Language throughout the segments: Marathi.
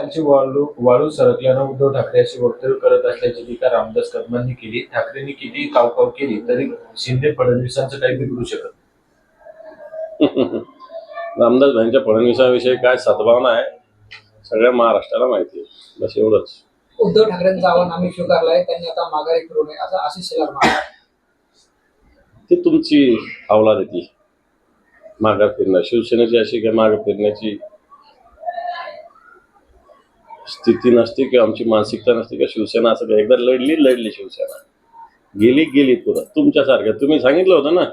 खालची वाळू वाळू सरकल्यानं उद्धव ठाकरे अशी वक्तव्य करत असल्याची टीका रामदास कदमांनी केली ठाकरेंनी किती कावकाव केली तरी शिंदे फडणवीसांचं काही बिघडू शकत. रामदास भाईंच्या फडणवीसाविषयी काय सद्भावना आहे सगळ्या महाराष्ट्राला माहिती आहे बस एवढंच उद्धव ठाकरेंचं आव्हान आम्ही स्वीकारलंय त्यांनी आता माघारी फिरू नये असं आशिष शेलार. ती तुमची अवलाद आहे ती माघार फिरणं शिवसेनेची अशी काय मागे फिरण्याची स्थिती नसते किंवा आमची मानसिकता नसते किंवा शिवसेना असं एकदा लढली लढली शिवसेना. गेली गेली पुढं तुमच्यासारखं तुम्ही सांगितलं होतं ना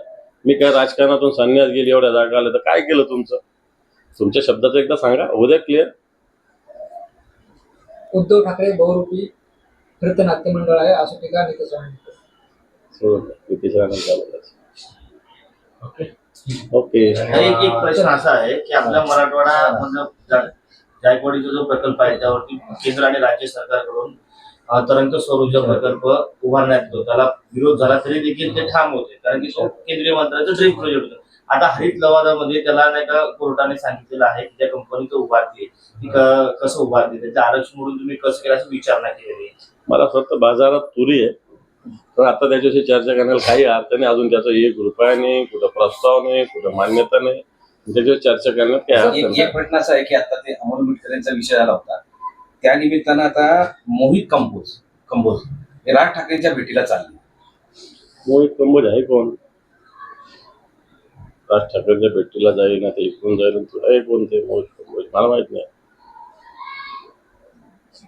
मी काय राजकारणातून संन्यास गेली एवढ्या जागा आल्या तर काय केलं तुमचं? तुमच्या शब्दाचं एकदा सांगा. उद्या क्लिअर उद्धव ठाकरे बहुरूपी नृत्य नाट्यमंडळ आहे असं टीका नितेश बोलायचं. ओके. ओके. एक प्रश्न असा आहे की आपल्या मराठवाडा म्हणजे जायकवाडीचा जो प्रकल्प आहे त्यावरती केंद्र आणि राज्य सरकारकडून तरंग सौर ऊर्जा प्रकल्प उभारण्यात येतो. त्याला विरोध झाला तरी देखील ते ठाम होते कारण की तो केंद्रीय मंत्र्याचा ड्रीम प्रोजेक्ट होता. आता हरित लवादामध्ये त्याला नाही का कोर्टाने सांगितलेलं आहे की त्या कंपनीचं उभारते ती कसं उभारते त्याचं आरक्षण म्हणून तुम्ही कसं केलं असं विचारणा केलेली मला फक्त बाजारात तुरी आहे पण आता त्याच्याशी चर्चा करण्याला काही अर्थ नाही अजून त्याचा एक रुपया नाही कुठं प्रस्ताव नाही कुठं मान्यता नाही. त्याच्यावर चर्चा करण्यात अर्थ एक प्रश्न असा आहे की आता ते अमोल मिटकरेंचा विषय आला होता. त्या निमित्तानं आता मोहित कंबोज कंबोज हे राज ठाकरेंच्या भेटीला चालले. मोहित कंबोज आहे कोण? राज ठाकरेंच्या भेटीला जाईल ना ते इकडून जाईल तू आहे कोण ते मोहित कंबोज? मला माहीत नाही.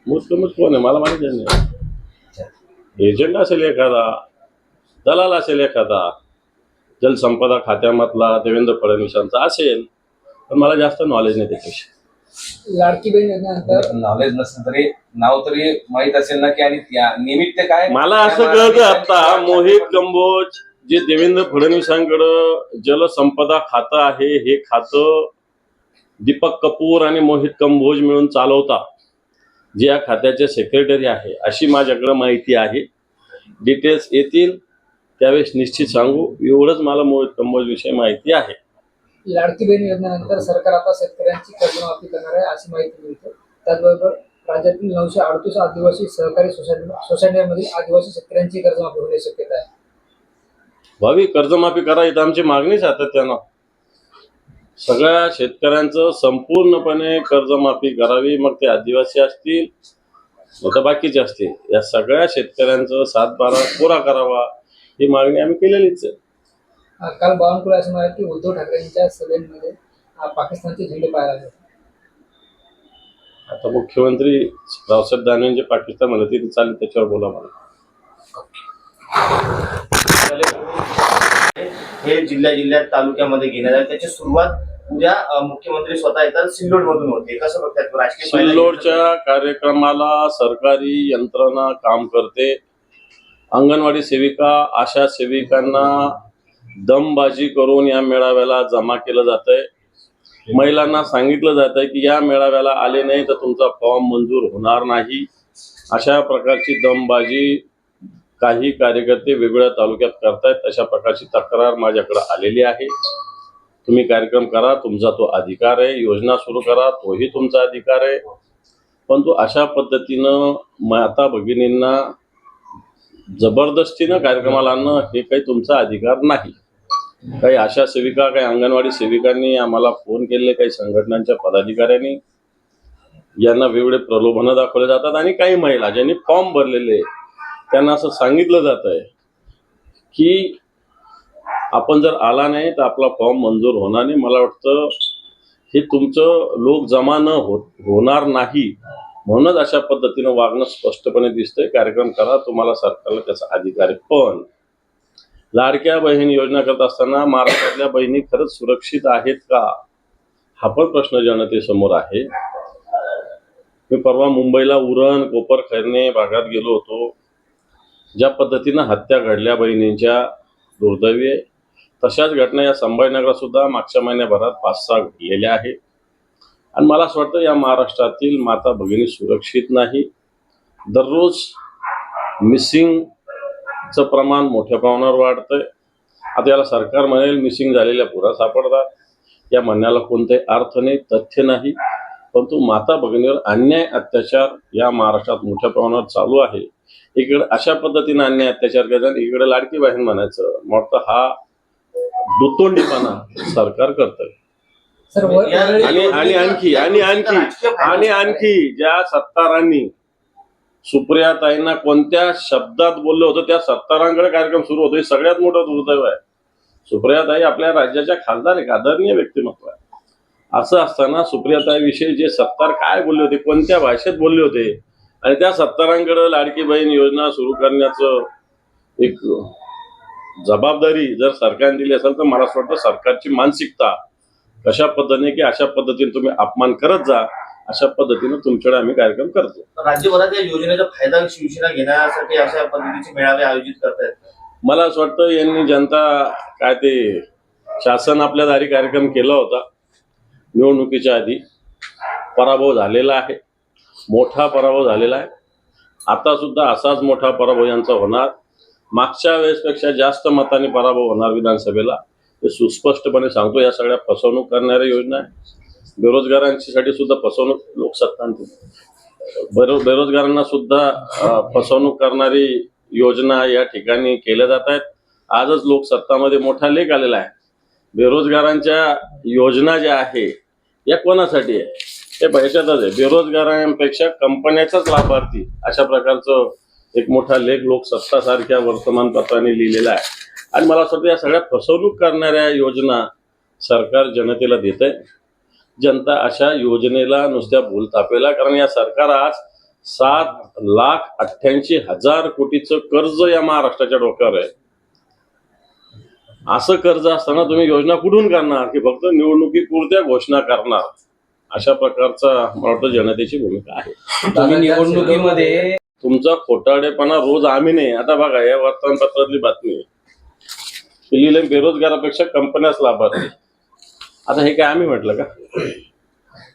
मोहित कंबोज कोण आहे? मला माहीत नाही. एजंट असेल एखादा दलाल असेल एखादा जलसंपदा खात्यामधला देवेंद्र फडणवीसांचा असेल पण मला जास्त नॉलेज नाही त्याच्याविषयी. लाडकी बहीण योजनेनंतर नॉलेज नसेल तरी नाव तरी माहीत असेल ना की आणि त्या निमित्त काय? मला असं कळतं आता मोहित कंबोज जे देवेंद्र फडणवीसांकडं जलसंपदा खातं आहे हे खातं दीपक कपूर आणि मोहित कंबोज मिळून चालवता जे या खात्याचे सेक्रेटरी आहे अशी माझ्याकडे माहिती आहे. डिटेल्स येतील. त्यावेळेस निश्चित सांगू एवढंच मला मोहित कंबोज विषयी माहिती आहे. लाडकी बहीण योजनेनंतर सरकार आता शेतकऱ्यांची कर्जमाफी करणार आहे अशी माहिती मिळते. त्याचबरोबर राज्यातील नऊशे अडतीस आदिवासी सहकारी सोसायटी सोसायट्यांमधील आदिवासी शेतकऱ्यांची कर्जमाफी होण्याची शक्यता आहे. भावी कर्जमाफी करा इथं आमची मागणी सातत्यानं सगळ्या शेतकऱ्यांचं संपूर्णपणे कर्जमाफी करावी मग ते आदिवासी असतील बाकीचे असतील. या सगळ्या शेतकऱ्यांचं सातबारा पुरा करावा. ही मागणी आम्ही केलेलीच आहे. काल बावनकुळे असं म्हणाले की उद्धव ठाकरेंच्या सभेमध्ये पाकिस्तानचे झेंडे पाहायला. आता मुख्यमंत्री रावसाहेब दानवे पाकिस्तान म्हणत ते चालेल त्याच्यावर बोला मला हे जिल्ह्या जिल्ह्यात तालुक्यामध्ये घेण्यात आले. त्याची सुरुवात उद्या अं, मुख्यमंत्री स्वतः येतात सिल्लोड मधून होते. कसं बघतात? राजकीय पाहिलं- सिल्लोडच्या कार्यक्रमाला सरकारी यंत्रणा काम करते. अंगणवाडी सेविका आशा सेविकांना दमबाजी करून या मेळाव्याला जमा केलं जात आहे महिलांना सांगितलं जात आहे की या मेळाव्याला आले नाही तर तुमचा फॉर्म मंजूर होणार नाही. अशा प्रकारची दमबाजी काही कार्यकर्ते वेगवेगळ्या तालुक्यात करतायत. अशा प्रकारची तक्रार माझ्याकडे आलेली आहे. तुम्ही कार्यक्रम करा तुमचा तो अधिकार आहे. योजना सुरू करा तोही तुमचा अधिकार आहे. परंतु अशा पद्धतीनं माता भगिनींना जबरदस्तीनं कार्यक्रमाला आणणं हे काही तुमचा अधिकार नाही. काही आशा सेविका काही अंगणवाडी सेविकांनी आम्हाला फोन केले काही संघटनांच्या पदाधिकाऱ्यांनी. यांना वेगवेगळे प्रलोभनं दाखवले जातात आणि काही महिला ज्यांनी फॉर्म भरलेले त्यांना असं सांगितलं जात आहे की आपण जर आला नाही तर आपला फॉर्म मंजूर होणार नाही. मला वाटतं हे तुमचं लोक जमा न हो होणार नाही. म्हणूनच अशा पद्धतीनं वागणं स्पष्टपणे दिसतंय. कार्यक्रम करा तुम्हाला सरकारला त्याचा अधिकार आहे. पण लाडक्या बहीण योजना करत असताना महाराष्ट्रातल्या बहिणी खरंच सुरक्षित आहेत का? हा पण प्रश्न जनतेसमोर आहे. मी परवा मुंबईला उरण कोपर खैरणे भागात गेलो होतो. ज्या पद्धतीनं हत्या घडल्या बहिणींच्या दुर्दैवी तशाच घटना या संभाजीनगरात सुद्धा मागच्या महिन्याभरात पाच सहा घडलेल्या आहेत. आणि मला असं वाटतं या महाराष्ट्रातील माता भगिनी सुरक्षित नाही. दररोज मिसिंगचं प्रमाण मोठ्या प्रमाणावर वाढतंय. आता याला सरकार म्हणेल मिसिंग झालेल्या पुरा सापडतात. या म्हणण्याला कोणताही अर्थ नाही तथ्य नाही. परंतु माता भगिनीवर अन्याय अत्याचार या महाराष्ट्रात मोठ्या प्रमाणावर चालू आहे. इकडे अशा पद्धतीने अन्याय अत्याचार केला इकडे लाडकी बहीण म्हणायचं. मग हा दुतोंडीपणा सरकार करतंय. आणि आणि आणखी आणि आणखी आणि आणखी ज्या सत्तारांनी सुप्रियाताईंना कोणत्या शब्दात बोललं होतं त्या सत्तारांकडे कार्यक्रम सुरू होतो हे सगळ्यात मोठं दुर्दैव आहे. सुप्रियाताई आपल्या राज्याच्या खासदार एक आदरणीय व्यक्तिमत्व आहे. असं असताना सुप्रियाताई विषयी जे सत्तार काय बोलले होते कोणत्या भाषेत बोलले होते आणि त्या सत्तारांकडे लाडकी बहीण योजना सुरू करण्याचं एक जबाबदारी जर सरकारने दिली असेल तर मला असं वाटतं सरकारची मानसिकता कशा पद्धतीने की अशा पद्धतीने तुम्ही अपमान करत जा अशा पद्धतीने तुमच्याकडे आम्ही कार्यक्रम करतो. राज्यभरात या योजनेचा फायदा शिवसेना घेण्यासाठी अशा पद्धतीचे मेळावे आयोजित करतायत. मला असं वाटतं यांनी जनता काय ते शासन आपल्या दारी कार्यक्रम केला होता निवडणुकीच्या आधी. पराभव झालेला आहे. मोठा पराभव झालेला आहे. आता सुद्धा असाच मोठा पराभव यांचा होणार. मागच्या वेळेसपेक्षा जास्त मतांनी पराभव होणार विधानसभेला. सुस्पष्टपणे सांगतो या सगळ्या फसवणूक करणाऱ्या योजना आहे बेरोजगारांसाठी सुद्धा फसवणूक लोकसत्ता बेरो बेरोजगारांना सुद्धा फसवणूक करणारी योजना या ठिकाणी केल्या जात आहेत. आजच लोकसत्तामध्ये मोठा लेख आलेला आहे. बेरोजगारांच्या योजना ज्या आहे या कोणासाठी आहे? हे ह्याच्यातच आहे. बेरोजगारांपेक्षा कंपन्याचाच लाभार्थी अशा प्रकारचं एक मोठा लेख लोकसत्ता सारख्या वर्तमानपत्राने लिहिलेला आहे. आणि मला असं वाटतं या सगळ्या फसवणूक करणाऱ्या योजना सरकार जनतेला देत आहे जनता अशा योजनेला नुसत्या भूलतापेला कारण या सरकार आज सात लाख अठ्ठ्याऐंशी हजार कोटीचं कर्ज या महाराष्ट्राच्या डोक्यावर आहे. असं कर्ज असताना तुम्ही योजना कुठून करणार? की फक्त निवडणुकीपुरत्या घोषणा करणार? अशा प्रकारचा मला वाटतं जनतेची भूमिका आहे. निवडणुकीमध्ये तुमचा खोटाडेपणा रोज आम्ही नाही. आता बघा या वर्तमानपत्रातली बातमी आहे. हे बेरोजगारापेक्षा कंपन्याच लाभार्थी आता हे काय आम्ही म्हटलं का?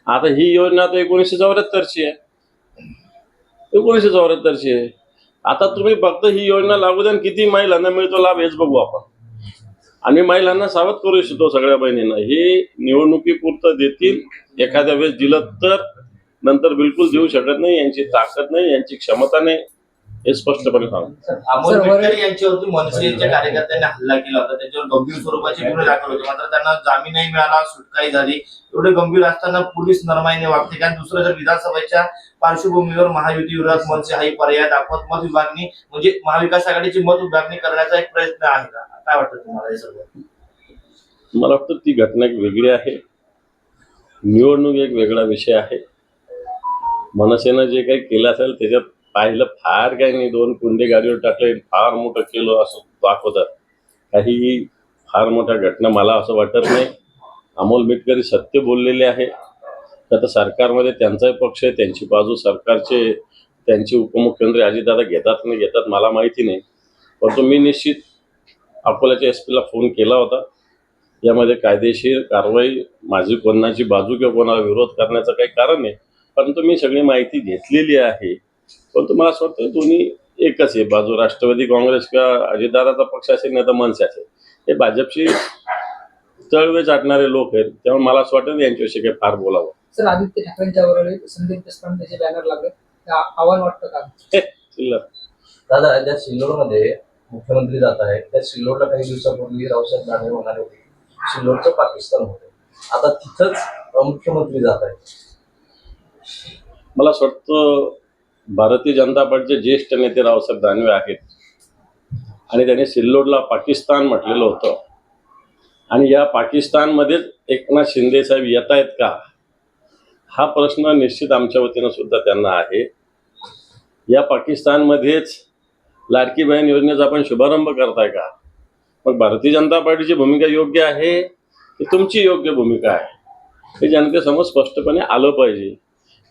आता ही योजना तर एकोणीसशे चौऱ्याहत्तरची आहे. एकोणीसशे चौऱ्याहत्तरची आहे. आता तुम्ही फक्त ही योजना लागू द्या किती महिलांना मिळतो लाभ हेच बघू आपण. आणि महिलांना सावध करू इच्छितो सगळ्या बहिणींना. हे निवडणुकीपुरतं देतील. एखाद्या वेळेस दिलं तर नंतर बिलकुल देऊ शकत नाही यांची ताकद नाही यांची क्षमता नाही हे स्पष्टपणे सांगतो. अमोल मिटकरी यांच्यावरती मनसेच्या कार्यकर्त्यांनी हल्ला केला होता त्याच्यावर गंभीर स्वरूपाचे गुन्हे दाखल होते. मात्र त्यांना जामीनही मिळाला सुटकाही झाली. एवढे गंभीर असताना पोलीस नरमाईने वागते. कारण दुसरं जर विधानसभेच्या पार्श्वभूमीवर महायुती विरोधात मनसे हाही पर्याय दाखवत मत विभागणी म्हणजे महाविकास आघाडीची मत विभागणी करण्याचा एक प्रयत्न आहे का? काय वाटतं तुम्हाला हे सर्व? मला वाटतं ती घटना एक वेगळी आहे. निवडणूक एक वेगळा विषय आहे. मनसेनं जे काही केलं असेल त्याच्यात पाहिलं फार काही नाही. दोन कुंडे गाडीवर टाकले फार मोठं केलं असं दाखवतात. काही फार मोठ्या घटना मला असं वाटत नाही. अमोल मिटकरी सत्य बोललेले आहे. आता सरकारमध्ये त्यांचाही पक्ष आहे त्यांची बाजू सरकारचे त्यांचे उपमुख्यमंत्री अजितदादा घेतात नाही घेतात मला माहिती नाही. परंतु मी निश्चित अकोल्याच्या एस पीला फोन केला होता. यामध्ये कायदेशीर कारवाई माझी कोणाची बाजू किंवा कोणाला विरोध करण्याचं काही कारण नाही. परंतु मी सगळी माहिती घेतलेली आहे. परंतु मला असं वाटतं दोन्ही एकच आहे. बाजू राष्ट्रवादी काँग्रेस किंवा अजितदादाचा पक्ष असेल नाही तर मनसे असेल. हे भाजपशी तळवे चाटणारे लोक आहेत. त्यामुळे मला असं वाटतं यांच्याविषयी काही फार बोलावं. सर आदित्य ठाकरेंच्या संदीप देशपांडे त्याचे बॅनर लागले आव्हान वाटतं का? चिल्लर. दादा ज्या सिल्लोडमध्ये मुख्यमंत्री जात आहेत त्या सिल्लोडला काही दिवसापूर्वी रावसाहेब दानवे म्हणाले होते. सिल्लोडचं पाकिस्तान होते. आता तिथंच मुख्यमंत्री जात आहेत. मला असं वाटतं भारतीय जनता पार्टीचे ज्येष्ठ नेते रावसाहेब दानवे आहेत. आणि त्यांनी सिल्लोडला पाकिस्तान म्हटलेलं होतं. आणि या पाकिस्तानमध्येच एकनाथ शिंदे साहेब येत आहेत का? हा प्रश्न निश्चित आमच्या वतीनं सुद्धा त्यांना आहे. या पाकिस्तानमध्येच लाडकी बहीण योजनेचा आपण शुभारंभ करताय का? मग भारतीय जनता पार्टीची भूमिका योग्य आहे की तुमची योग्य भूमिका आहे? हे जनतेसमोर स्पष्टपणे आलं पाहिजे.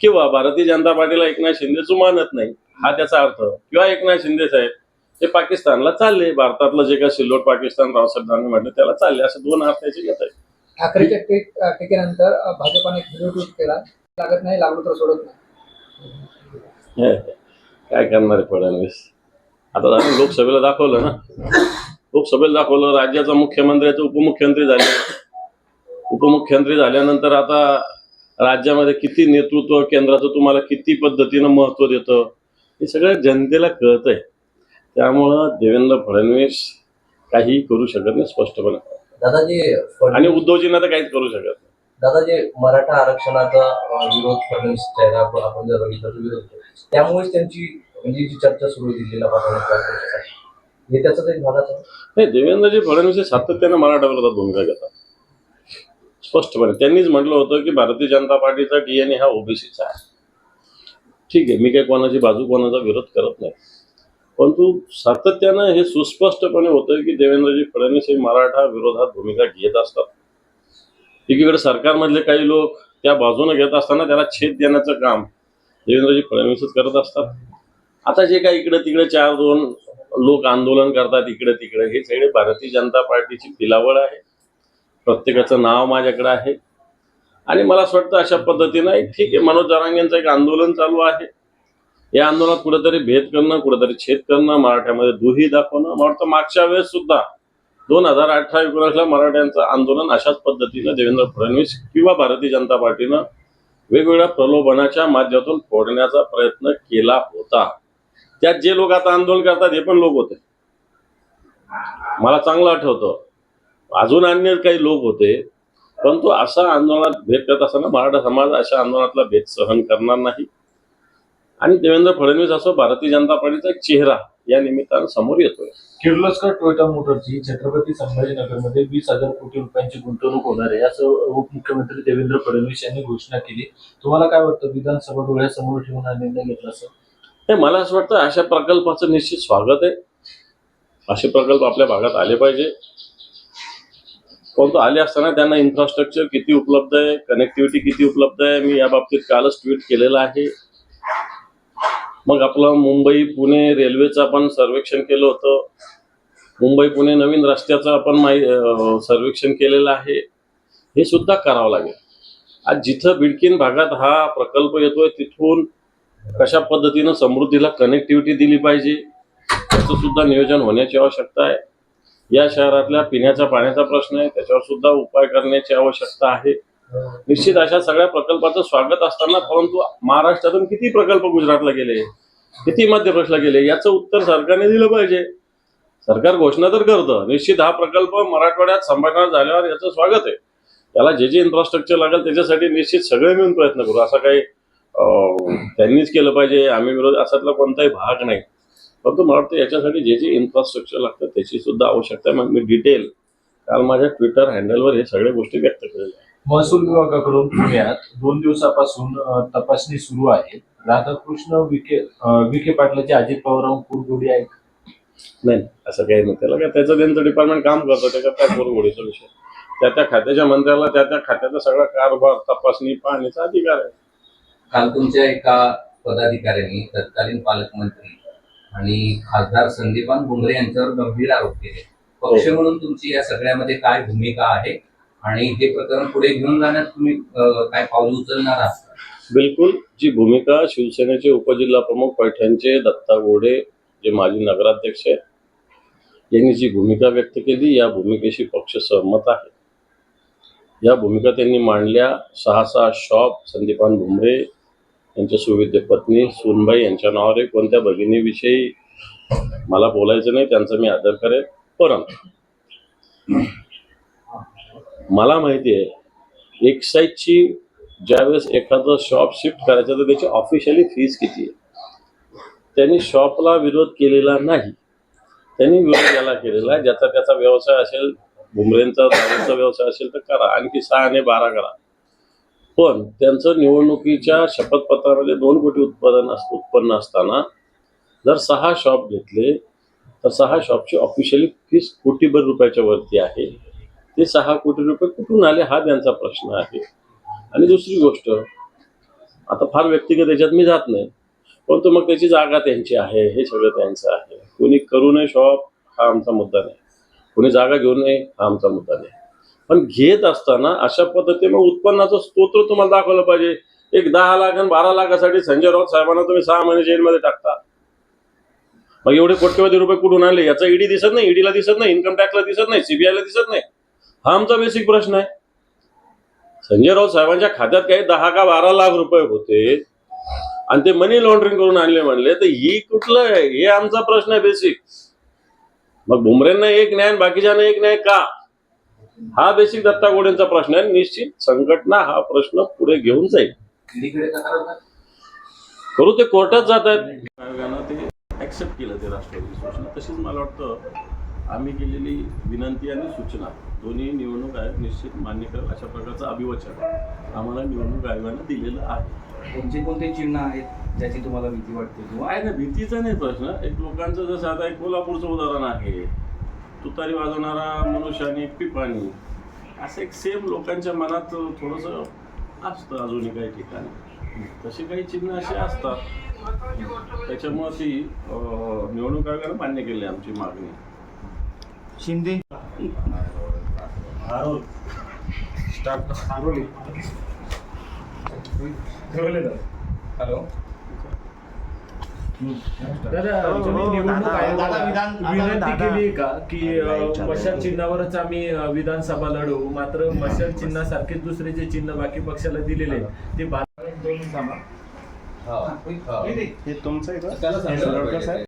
किंवा भारतीय जनता पार्टीला एकनाथ शिंदे जुमानत नाही हा त्याचा अर्थ. किंवा एकनाथ शिंदे साहेब हे पाकिस्तानला चालले भारतातलं जे काय सिल्लोड पाकिस्तान रावसाहेब दानवे म्हटलं त्याला चालले. असे दोन अर्थ याचे घेत आहेत. ठाकरेच्या टीक टीकेनंतर भाजपाने एक व्हिडिओ ट्विट केला. लागत नाही लागलो तर सोडत नाही. काय करणार आहे फडणवीस? आता आम्ही लोकसभेला दाखवलं ना. लोकसभेला दाखवलं राज्याचा मुख्यमंत्र्याचे उपमुख्यमंत्री झाले. उपमुख्यमंत्री झाल्यानंतर आता राज्यामध्ये किती नेतृत्व केंद्राचं तुम्हाला किती पद्धतीनं महत्त्व देतं हे सगळं जनतेला कळत आहे त्यामुळं देवेंद्र फडणवीस काही करू शकत नाही स्पष्टपणे. दादा जे आणि उद्धवजींना तर काहीच करू शकत नाही. दादा जे मराठा आरक्षणाचा विरोध फडणवीस चेहरा आपण जर बघितलं तर विरोध केला. त्यामुळेच त्यांची म्हणजे जी चर्चा सुरू आहे दिल्लीला हे त्याचाच एक भागाच आहे? नाही देवेंद्रजी फडणवीस हे सातत्यानं मराठा विरोधात भूमिका घेतात. स्पष्टपणे. त्यांनीच म्हटलं होतं की भारतीय जनता पार्टीचा डीएनए हा ओबीसीचा आहे. ठीक आहे मी काही कोणाची बाजू कोणाचा विरोध करत नाही. परंतु सातत्यानं हे सुस्पष्टपणे होतं की देवेंद्रजी फडणवीस हे मराठा विरोधात भूमिका घेत असतात. एकीकडे सरकारमधले काही लोक त्या बाजूने घेत असताना त्याला छेद देण्याचं काम देवेंद्रजी फडणवीसच करत असतात. आता जे काही इकडे तिकडे चार दोन लोक आंदोलन करतात इकडे तिकडे हे सगळे भारतीय जनता पार्टीची पिलावळ आहे. प्रत्येकाचं नाव माझ्याकडे आहे. आणि मला असं वाटतं अशा पद्धतीनं एक ठीक आहे मनोज जरांगेंचं एक आंदोलन चालू आहे. या आंदोलनात कुठेतरी भेद करणं कुठेतरी छेद करणं मराठ्यामध्ये दुही दाखवणं मला वाटतं मागच्या वेळेस सुद्धा दोन हजार अठरा एकोणीसला मराठ्यांचं आंदोलन अशाच पद्धतीनं देवेंद्र फडणवीस किंवा भारतीय जनता पार्टीनं वेगवेगळ्या प्रलोभनाच्या माध्यमातून फोडण्याचा प्रयत्न केला होता. त्यात जे लोक आता आंदोलन करतात हे पण लोक होते. मला चांगलं आठवतं. अजून अन्य काही लोक होते परंतु असा आंदोलनात भेद करत असताना मराठा समाज अशा आंदोलनातला भेद सहन करणार नाही. आणि देवेंद्र फडणवीस असो भारतीय जनता पार्टीचा चेहरा या निमित्तानं समोर येतोय. किर्लोस्कर टोयोटा मोटरची छत्रपती संभाजीनगरमध्ये वीस हजार कोटी रुपयांची गुंतवणूक होणार आहे असं उपमुख्यमंत्री देवेंद्र फडणवीस यांनी घोषणा केली. तुम्हाला काय वाटतं विधानसभा डोळ्यासमोर ठेवून हा निर्णय घेतला असं हे मला असं वाटतं अशा प्रकल्पाचं निश्चित स्वागत आहे. असे प्रकल्प आपल्या भागात आले पाहिजे. परंतु आले असताना त्यांना इन्फ्रास्ट्रक्चर किती उपलब्ध आहे कनेक्टिव्हिटी किती उपलब्ध आहे मी या बाबतीत कालच ट्विट केलेलं आहे. मग आपलं मुंबई पुणे रेल्वेचं आपण सर्वेक्षण केलं होतं. मुंबई पुणे नवीन रस्त्याचं आपण माहि सर्वेक्षण केलेलं आहे. हे सुद्धा करावं लागेल. आज जिथं बिडकीन भागात हा प्रकल्प येतोय तिथून कशा पद्धतीनं समृद्धीला कनेक्टिव्हिटी दिली पाहिजे त्याचं सुद्धा नियोजन होण्याची आवश्यकता आहे. या शहरातल्या पिण्याच्या पाण्याचा प्रश्न आहे. त्याच्यावर सुद्धा उपाय करण्याची आवश्यकता आहे. निश्चित अशा सगळ्या प्रकल्पाचं स्वागत असताना परंतु महाराष्ट्रातून किती प्रकल्प गुजरातला गेले? किती मध्य प्रदेशला गेले? याचं उत्तर सरकारने दिलं पाहिजे. सरकार घोषणा तर करतं. निश्चित हा प्रकल्प मराठवाड्यात संभाषण झाल्यावर याचं स्वागत आहे. त्याला जे जे इन्फ्रास्ट्रक्चर लागेल त्याच्यासाठी निश्चित सगळे मिळून प्रयत्न करू. असा काही त्यांनीच केलं पाहिजे. आम्ही विरोध असातला कोणताही भाग नाही. परंतु मला वाटतं याच्यासाठी जे जे इन्फ्रास्ट्रक्चर लागतं त्याची सुद्धा आवश्यकता आहे. मग मी डिटेल काल माझ्या ट्विटर हँडलवर हे सगळ्या गोष्टी व्यक्त केलेल्या आहेत. महसूल विभागाकडून पुण्यात दोन दिवसापासून तपासणी सुरू आहे. राधाकृष्ण विखे विखे पाटलाची अजित पवारांवर कुरगुडी आहे नाही असं काही नाही. त्याला काय त्याचं त्यांचं डिपार्टमेंट काम करतं. त्याच्यात काय पोरगोडीचा विषय? त्या त्या खात्याच्या मंत्र्याला त्या त्या खात्याचा सगळा कारभार तपासणी पाहण्याचा अधिकार आहे. काल तुमच्या एका पदाधिकाऱ्यांनी तत्कालीन पालकमंत्री आणि खासदार संदीपान भुमरे यांच्यावर गंभीर आरोप केले. पक्ष म्हणून तुमची या सगळ्यामध्ये काय भूमिका आहे? आणि हे प्रकरण पुढे घेऊन जाण्यात तुम्ही काय पाऊल उचलणार आहात? बिलकुल. जी भूमिका शिवसेनेचे उपजिल्हा प्रमुख पैठणचे दत्ता गोडे जे माजी नगराध्यक्ष आहेत यांनी जी भूमिका व्यक्त केली या भूमिकेशी पक्ष सहमत आहे. या भूमिका त्यांनी मांडल्या. सहा सहा शॉप संदीपान भुमरे यांच्या सुविद्य पत्नी सुनबाई यांच्या नावावर कोणत्या भगिनीविषयी मला बोलायचं नाही त्यांचा मी आदर करेन. परंतु मला माहिती आहे एक एक्साईजची ज्यावेळेस एखादं शॉप शिफ्ट करायचं तर त्याची ऑफिशियली फीज किती आहे? त्यांनी शॉपला विरोध केलेला नाही. त्यांनी विरोध याला केलेला आहे. ज्याचा त्याचा व्यवसाय असेल भुमरेंचा दारूचा व्यवसाय असेल तर करा. आणखी सहा आणि बारा करा. पण त्यांचं निवडणुकीच्या शपथपत्रामध्ये दोन कोटी उत्पादन अस उत्पन्न असताना जर सहा शॉप घेतले तर सहा शॉपची ऑफिशियली फीस कोटीभर रुपयाच्या वरती आहे. ते सहा कोटी रुपये कुठून आले हा त्यांचा प्रश्न आहे. आणि दुसरी गोष्ट आता फार व्यक्तिगत याच्यात मी जात नाही परंतु मग त्याची जागा त्यांची आहे हे सगळं त्यांचं आहे. कोणी करू नये शॉप हा आमचा मुद्दा नाही. कोणी जागा घेऊ नये हा आमचा मुद्दा नाही. पण घेत असताना अशा पद्धतीने उत्पन्नाचं स्तोत्र तुम्हाला दाखवलं पाहिजे. एक दहा लाख आणि बारा लाखासाठी संजय राऊत साहेबांना तुम्ही सहा महिने जेलमध्ये टाकता. मग एवढे कोट्यवधी रुपये कुठून आणले? याचा ईडी दिसत नाही ईडीला दिसत नाही इन्कम टॅक्सला दिसत नाही सीबीआयला दिसत नाही. हा आमचा बेसिक प्रश्न आहे. संजय राऊत साहेबांच्या खात्यात काही दहा का बारा लाख रुपये होते. आणि ते मनी लॉन्ड्रिंग करून आणले म्हणले तर ही कुठलं आहे? हे आमचा प्रश्न आहे बेसिक मग बुमरेंना एक न्याय आणि बाकीच्यांना एक न्याय का? हा बेसिक दत्ता गोडेंचा प्रश्न आहे. निश्चित संघटना हा प्रश्न पुढे घेऊन जाईल. करू ते कोर्टात जात आहेत. आयोगानं ते ऍक्सेप्ट केलं ते राष्ट्रवादी सूचना तशीच मला वाटतं आम्ही केलेली विनंती आणि सूचना दोन्ही निवडणूक आयोग निश्चित मान्य करेल अशा प्रकारचं अभिवचन आम्हाला निवडणूक आयोगानं दिलेलं आहे. कोणते कोणते चिन्ह आहेत ज्याची तुम्हाला भीती वाटते? किंवा आहे ना भीतीचा नाही प्रश्न. एक लोकांचं जसं आता एक कोल्हापूरचं उदाहरण आहे. तुतारी वाजवणारा मनुष्य आणि पिपाणी असं एक सेम लोकांच्या मनात थोडंसं असतं अजूनही काही ठिकाणी. तसे काही चिन्ह असे असतात. त्याच्यामुळं ती निवडणूक आयोगानं मान्य केली आमची मागणी. शिंदे. हॅलो. दादा तुम्ही निवडणूक आयोगाला विनंती केली का? की मशाल चिन्हावरच आम्ही विधानसभा लढवू मात्र मशाल चिन्हासारखेच दुसरे जे चिन्ह बाकी पक्षाला दिलेले ते भारत हा. हा. हे. तुमचं आहे का.